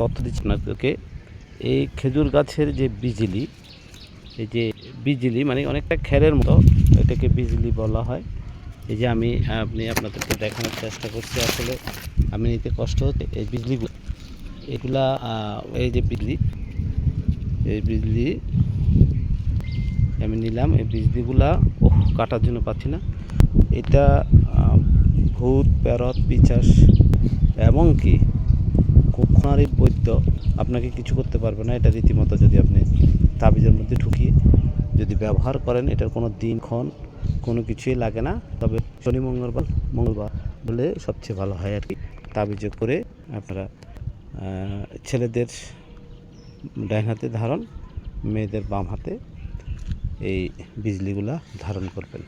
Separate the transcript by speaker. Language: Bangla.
Speaker 1: তথ্য দিচ্ছি আপনাদেরকে। এই খেজুর গাছের যে বিজলি, এই যে বিজলি মানে অনেকটা খেরের মতো, এটাকে বিজলি বলা হয়। এই যে আমি, আপনি আপনাদেরকে দেখানোর চেষ্টা করছি, আসলে আমি নিতে কষ্ট হচ্ছে। এই বিজলিগুলো, এগুলা এই যে বিজলি, এই বিজলি, আমি নিলাম, এই বিজলিগুলা, ওহ, কাটার জন্য পাচ্ছি না। এটা ভূত প্যারত পিচাস, এবং কি? কখনারই বৈদ্য আপনাকে কিছু করতে পারবে না। এটা রীতিমতো যদি আপনি তাবিজের মধ্যে ঢুকিয়ে যদি ব্যবহার করেন, এটার কোনো দিনক্ষণ কোনো কিছুই লাগে না। তবে শনি, মঙ্গলবার মঙ্গলবার বলে সবচেয়ে ভালো হয় আর কি। তাবিজে করে আপনারা ছেলেদের ডাইন হাতে ধারণ, মেয়েদের বাম হাতে এই বিজলিগুলা ধারণ করবেন।